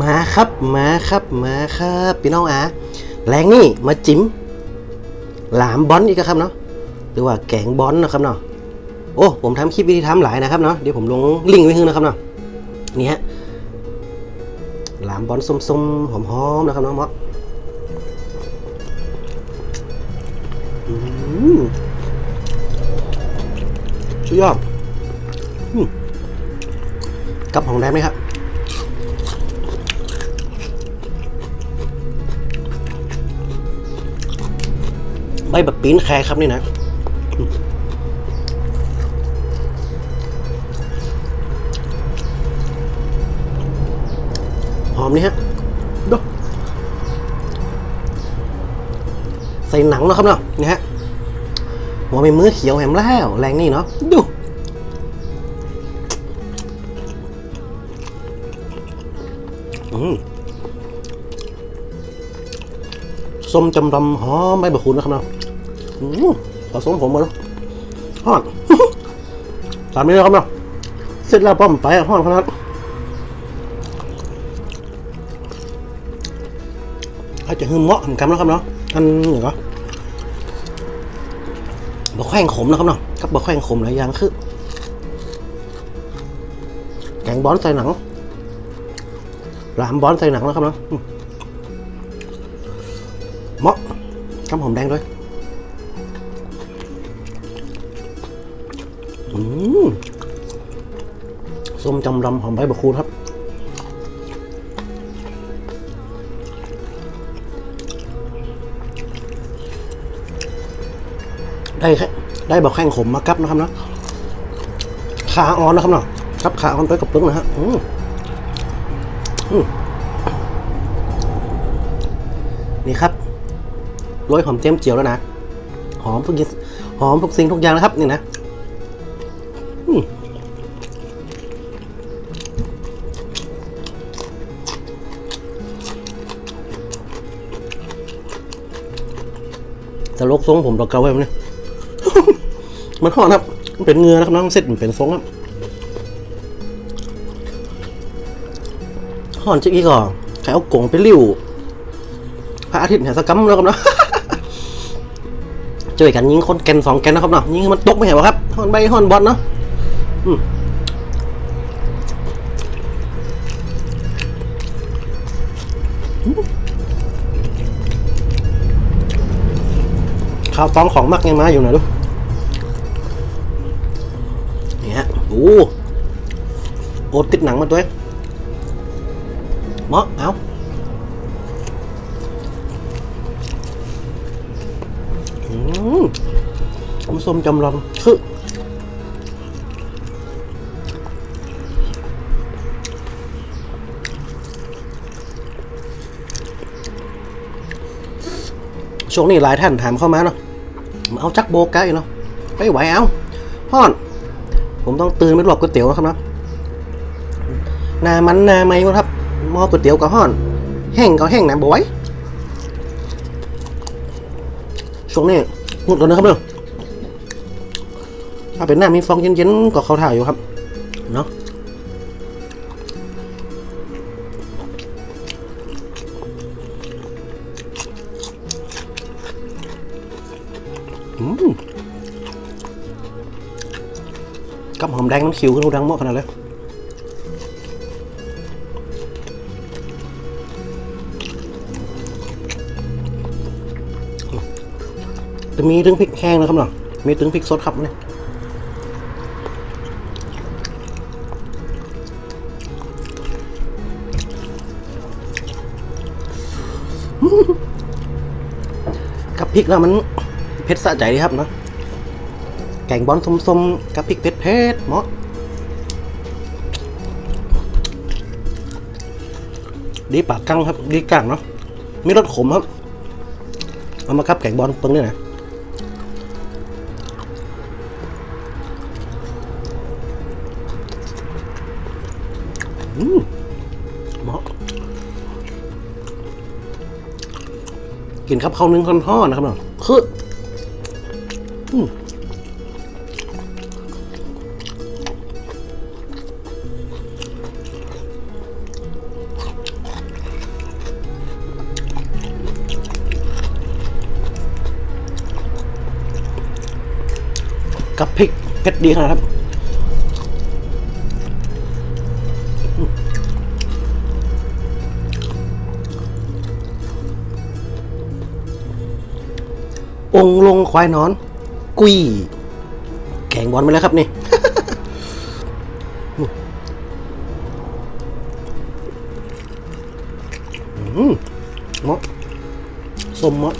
มาครับมาครับมาครับพี่น้องอาแรงนี่มาจิ้มหลามบอลอีกครับเนาะหรือว่าแกงบอลนะครับเนาะโอ้ผมทำคลิปวิธีทำหลายนะครับเนาะเดี๋ยวผมลงลิงก์ไว้ให้นะครับเนาะนี่ฮะหลามบอลส้มๆหอมๆนะครับเนาะมอืมสุดยอดอืมกับของแดงไหมครับ ใบแบบปีนแคร์ครับนี่นะอืมหอมนี่ฮะดูใส่หนังเนาะครับเนาะนี่ฮะหัวเป็นมือเขียวแหมแล้วแรงนี่เนาะดูอืมส้มจำรำหอมใบบะคูนนะครับเนาะอืม ผสมผมมาแล้วฮอนสามนี้แล้วครับเนาะเสร็จแล้วป้อมไปอะฮอนขนาดอาจจะหืมเหมาะเหมือนกันะครับเนาะอันอย่างก็บะแขว้งขมนะครับเนาะกับบะแขว้งขมหลายอย่างคือแกงบอนใส่หนังหลามบอนใส่หนังนะครับเนาะเหมาะกับหอมแดงด้วย ส้มจำรำหอมใบบะคูนครับ ได้แค่ได้บะแข้งขมมากับนะครับนะขาอ่อนนะครับเนาะครับขาอ่อนด้วยกับปึ้งนะฮะอืมอืมนี่ครับโรยหอมเจียมเจียวแล้วนะ หอมทุกอย่งหอมทุกสิ่งทุกอย่างนะครับ นี่นะ อืมจะลกทรงผมดอกเกาไว้เนี่ยมันหอนครับมันเป็นเงือนะครับน้องเสร็จมันเป็นทรงครับหอนจะอีกอะใครเอากงไปริ้วพระอาทิตย์เนี่ยสกรรมแล้วครับเนาะเจอกันยิงคนแกนสองแกนนะครับเนาะยิงมันตกไม่เห็นหรอครับฮอนใบฮอนบอลเนาะ ข้าวตองของมักยังมาอยู่ไหนดูนี่ฮะโอ้โอติดหนังมาตัวเอเหมาะเอาอืมน้ำส้มจำลำคือ ช่วงนี้หลายท่านถามเข้ามาเนาะมาเอาจักโบกไก่เนาะไปไหวเอาพ่อน ผมต้องตื่นไปหลบก๋วยเตี๋ยวนะครับเนาะนามันนาไหมวะครับมอก๋วยเตี๋ยวก็ห่อน แห้งก็แห้งนะบอยช่วงนี้งดก่อนนะครับเนาะถ้าเป็นหน้ามีฟองเย็นๆก็เขาถ่ายอยู่ครับเนาะ กับหอมแดงน้ำคิวขึ้นดังหมาะขนาดเลยจะมีถึงพริกแห้งนะครับเนาะมีถึงพริกสดครับเนี่ยกับพริกแล้วมัน เผ็ดสะใจดีครับเนาะแกงบอลส้มๆกับพริกเผ็ดเผ็ดๆเหมาะดีปากกั้งครับ ดีกังเนาะมีรสขมครับ เอามากับแกงบอลปึงเนี่ยนะอืมเหมาะกินครับข้าวนึ่งข้าวทอดนะครับเนาะคือ กับพริกเผ็ดดีครับองลงควายนอน กุยแกงบอลไปแล้วครับนี่อืมเหมาะสมเหมาะ